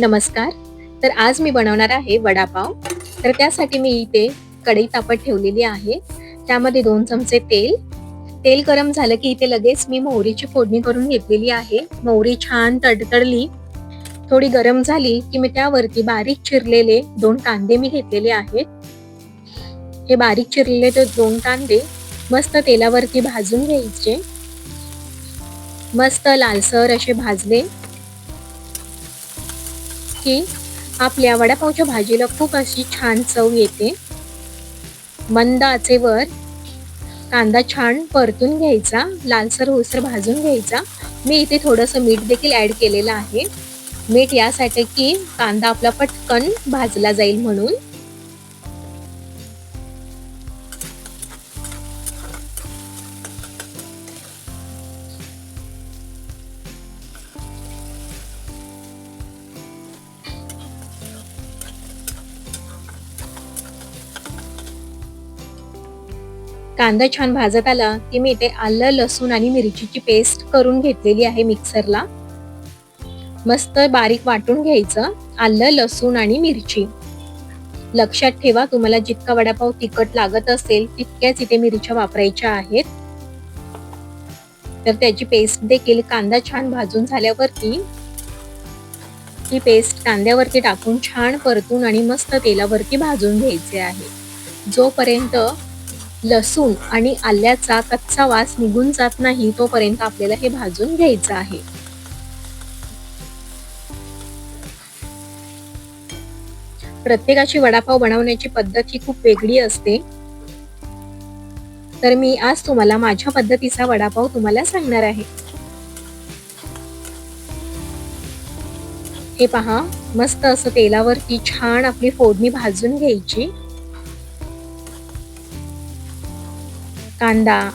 नमस्कार. तर आज मी बनवणार आहे वडापाव. तर त्यासाठी मी इथे कढई तापत ठेवलेली आहे. त्यामध्ये दोन चमचे तेल. तेल गरम झालं की इथे लगेच मी मोहरीची फोडणी करून घेतलेली आहे. मोहरी छान तडतडली. थोडी गरम झाली की मी त्यावरती बारीक चिरलेले दोन कांदे मी घेतलेले आहेत. हे बारीक चिरलेले ते दोन कांदे मस्त तेलावरती भाजून घ्यायचे. मस्त लालसर असे भाजले. की आपल्या वडापावच्या भाजीला खूप अशी छान चव येते. मंद आचेवर कांदा छान परतून घ्यायचा लालसर होसर भाजून घ्यायचा. मी इथे थोडंसं मीठ देखील ॲड केलेलं आहे. मीठ यासाठी की कांदा आपला पटकन भाजला जाईल म्हणून. कांदा छान भाजत आला की मी इथे आलं लसूण आणि मिरचीची पेस्ट करून घेतलेली आहे मिक्सरला मस्त बारीक वाटून घ्यायचं आलं लसूण आणि मिरची. लक्षात ठेवा तुम्हाला जितका वडापाव तिखट लागत असेल तितक्याच इथे मिरच्या वापरायच्या आहेत. तर त्याची पेस्ट देखील कांदा छान भाजून झाल्यावरती ही पेस्ट कांद्यावरती टाकून छान परतून आणि मस्त तेलावरती भाजून घ्यायचे आहे. जोपर्यंत लसूण आणि आल्याचा कच्चा वास निघून जात नाही तोपर्यंत आपल्याला हे भाजून घ्यायचं आहे. प्रत्येकाची वडापाव बनवण्याची पद्धत ही खूप वेगळी असते. तर मी आज तुम्हाला माझ्या पद्धतीचा वडापाव तुम्हाला सांगणार आहे. हे पहा मस्त असं तेलावरती छान आपली फोडणी भाजून घ्यायची. कांदा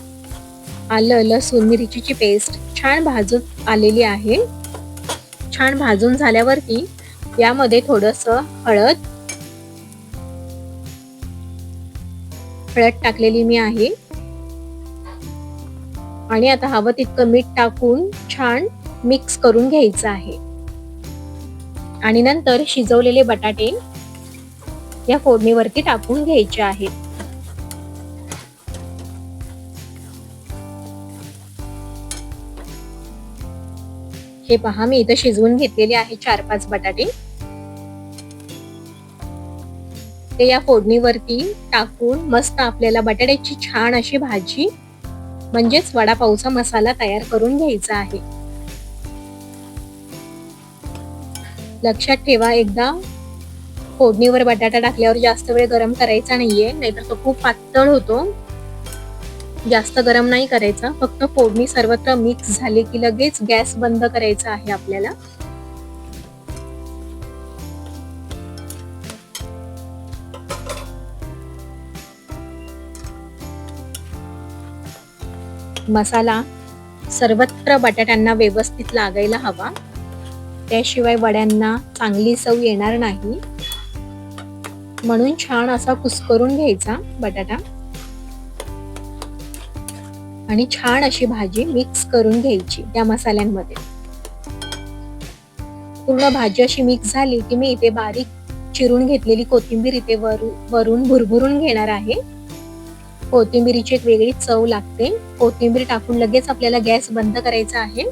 आलं लसूण मिरचीची पेस्ट छान भाजून आलेली आहे. छान भाजून झाल्यावरती यामध्ये थोडस हळद हळद टाकलेली मी आहे. आणि आता हवं तितकं मीठ टाकून छान मिक्स करून घ्यायचं आहे. आणि नंतर शिजवलेले बटाटे या फोडणीवरती टाकून घ्यायचे आहेत. हे पहा मी इथं शिजवून घेतलेले आहे चार पाच बटाटे. ते या फोडणीवरती टाकून मस्त आपल्याला बटाट्याची छान अशी भाजी म्हणजेच वडापावचा मसाला तयार करून घ्यायचा आहे. लक्षात ठेवा एकदा फोडणीवर बटाटा टाकल्यावर जास्त वेळ गरम करायचा नाहीये नाहीतर तो खूप पातळ होतो. जास्त गरम नाही करायचा. फक्त फोडणी सर्वत्र मिक्स झाली की लगेच गॅस बंद करायचा आहे आपल्याला. मसाला सर्वत्र बटाट्यांना व्यवस्थित लागायला हवा. त्याशिवाय वड्यांना चांगली चव येणार नाही. म्हणून छान असा कुस्करून घ्यायचा बटाटा. आणि छान अशी भाजी मिक्स करून घ्यायची त्या मसाल्यांमध्ये. पूर्ण भाजी अशी मिक्स झाली की मी इथे बारीक चिरून घेतलेली कोथिंबीर इथे वरून भुरभुरून घेणार आहे. कोथिंबीरीची एक वेगळी चव लागते. कोथिंबीर टाकून लगेच आपल्याला गॅस बंद करायचा आहे.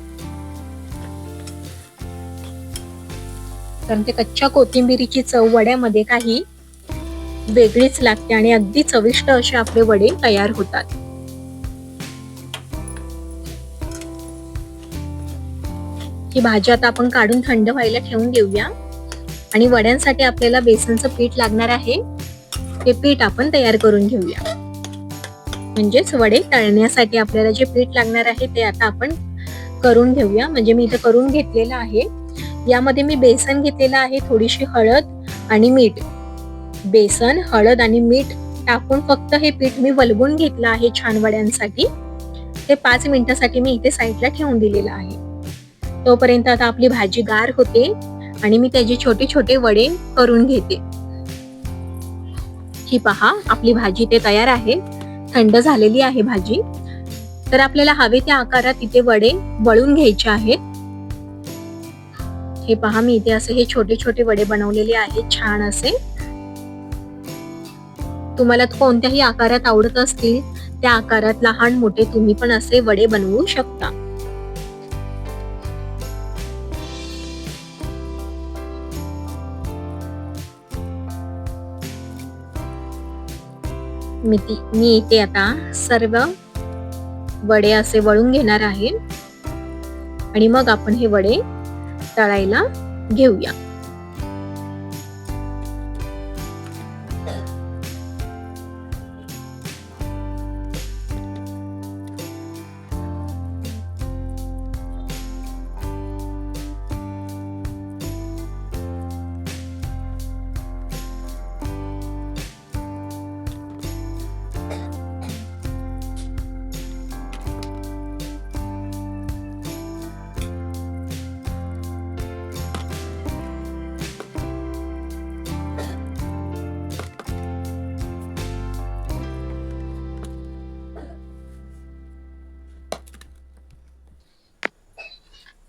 कारण ते कच्च्या कोथिंबीरीची चव वड्यामध्ये काही वेगळीच लागते आणि अगदी चविष्ट असे आपले वडे तयार होतात. ही भाजी आता आपण काढून थंड व्हायला ठेवून देऊया. आणि वड्यांसाठी आपल्याला बेसनचं पीठ लागणार आहे. ते पीठ आपण तयार करून घेऊया. म्हणजेच वडे तळण्यासाठी आपल्याला जे पीठ लागणार आहे ते आता आपण करून घेऊया. म्हणजे मी इथं करून घेतलेलं आहे. यामध्ये मी बेसन घेतलेलं आहे थोडीशी हळद आणि मीठ. बेसन हळद आणि मीठ टाकून फक्त हे पीठ मी वलवून घेतलं आहे छान वड्यांसाठी. ते पाच मिनिटासाठी मी इथे साईडला ठेवून दिलेलं आहे. तोपर्यंत आता आपली भाजी गार होते आणि मी त्याचे छोटे छोटे वडे करून घेते. ही पहा आपली भाजी ते तयार आहे. थंड झालेली आहे भाजी. तर आपल्याला हवे त्या आकारात इथे वडे वळून घ्यायचे आहेत. हे पहा मी इथे असे हे छोटे छोटे वडे बनवलेले आहेत छान असे. तुम्हाला कोणत्याही आकारात आवडत असतील त्या आकारात लहान मोठे तुम्ही पण असे वडे बनवू शकता. मी ती मी इथे आता सर्व वडे असे वळून घेणार आहे. आणि मग आपण हे वडे तळायला घेऊया.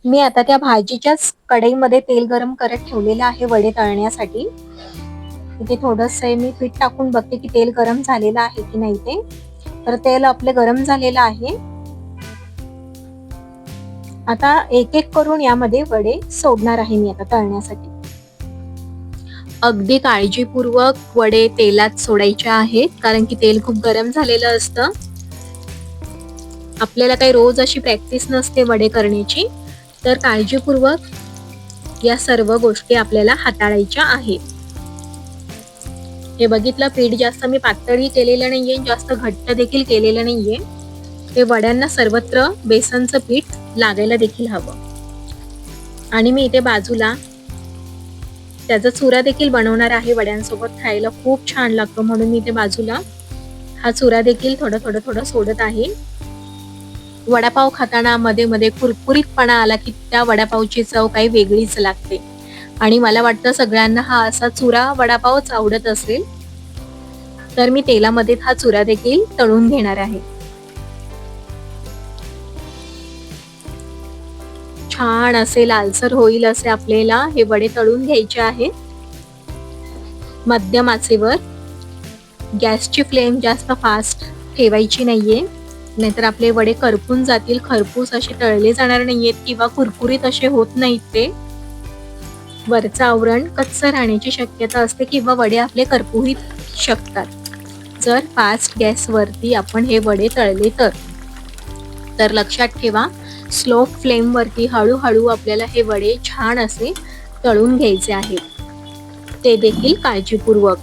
मी आता त्या भाजीच्याच कढईमध्ये तेल गरम करत ठेवलेलं आहे वडे तळण्यासाठी. इथे थोडस मी पीठ टाकून बघते की तेल गरम झालेलं आहे की नाही ते. तर तेल आपले गरम झालेलं आहे. आता एक एक करून यामध्ये वडे सोडणार आहे मी आता तळण्यासाठी. अगदी काळजीपूर्वक वडे तेलात सोडायचे आहेत कारण की तेल खूप गरम झालेलं असतं. आपल्याला काही रोज अशी प्रॅक्टिस नसते वडे करण्याची. तर काळजीपूर्वक या सर्व गोष्टी आपल्याला हाताळायच्या आहेत. हे बघितलं पीठ जास्त मी पातळी केलेलं नाहीये जास्त घट्ट देखील केलेलं नाहीये. हे वड्यांना सर्वत्र बेसनचं पीठ लागायला देखील हवं. आणि मी इथे बाजूला त्याचा चुरा देखील बनवणार आहे वड्यांसोबत खायला खूप छान लागतो म्हणून मी इथे बाजूला हा चुरा देखील थोडं थोडं थोडं सोडत आहे. वडापाव खाताना मध्ये मध्ये कुरकुरीतपणा आला की त्या वडापावची चव काही वेगळीच लागते. आणि मला वाटतं सगळ्यांना हा असा चुरा वडापावच आवडत असेल तर मी तेलामध्ये हा चुरा देखील तळून घेणार आहे. छान असे लालसर होईल असे आपल्याला हे वडे तळून घ्यायचे आहेत. मध्यम आचेवर गॅसची फ्लेम जास्त फास्ट ठेवायची नाहीये. नाहीतर आपले वडे करपून जातील खरपूस असे तळले जाणार नाहीयेत किंवा कुरकुरीत असे होत नाहीत ते. वरचं आवरण कच्च राहण्याची शक्यता असते किंवा वडे आपले करपूही शकतात. जर फास्ट गॅसवरती आपण हे वडे तळले तर. तर लक्षात ठेवा स्लो फ्लेमवरती हळूहळू आपल्याला हे वडे छान असे तळून घ्यायचे आहेत. ते देखील काळजीपूर्वक.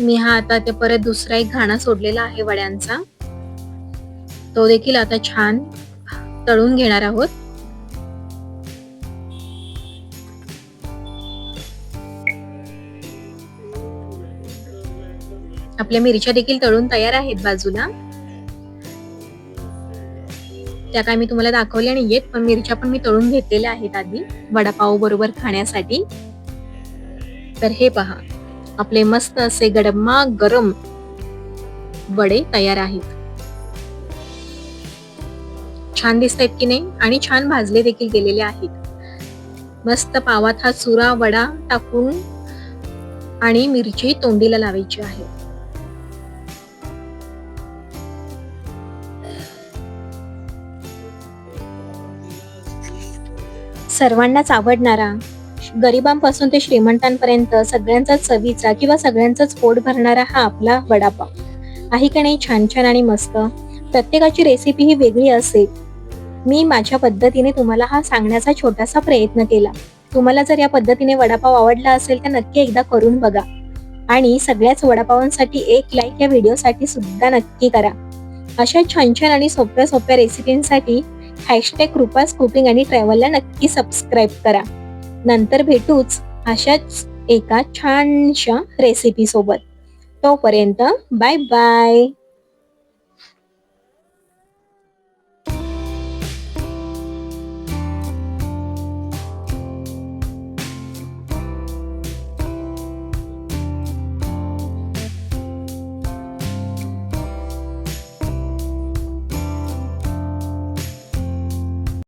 मी हा आता ते परत दुसरा एक घाणा सोडलेला आहे वड्यांचा. तो देखील आता छान तळून घेणार आहोत. आपल्या मिरच्या देखील तळून तयार आहेत बाजूला. त्या काय मी तुम्हाला दाखवल्या नाहीयेत पण मिरच्या पण मी तळून घेतलेल्या आहेत आधी. वडापाव बरोबर खाण्यासाठी. तर हे पहा. आपले मस्त असे गडमा गरम वडे तयार आहेत. छान दिसत आहेत की नाही? आणि छान भाजले देखील गेलेले आहेत. मस्त पावात हा चुरा वडा टाकून आणि मिरची तोंडीला लावायची आहे. सर्वांनाच आवडणारा गरिबांपासून ते श्रीमंतांपर्यंत सगळ्यांचाच चवीचा किंवा सगळ्यांचाच पोट भरणारा हा आपला वडापाव. आहे का नाही छान छान आणि मस्त. प्रत्येकाची रेसिपी ही वेगळी असेल मी माझ्या पद्धतीने तुम्हाला हा सांगण्याचा छोटासा प्रयत्न केला. तुम्हाला जर या पद्धतीने वडापाव आवडला असेल तर नक्की एकदा करून बघा. आणि सगळ्याच वडापावांसाठी एक लाईक या व्हिडिओसाठी सुद्धा नक्की करा. अशा छान छान आणि सोप्या सोप्या रेसिपींसाठी हॅशटॅग कृपास कुकिंग आणि ट्रॅव्हलला नक्की सबस्क्राईब करा. नंतर भेटूच अशाच एका छानशा रेसिपी सोबत. तोपर्यंत बाय बाय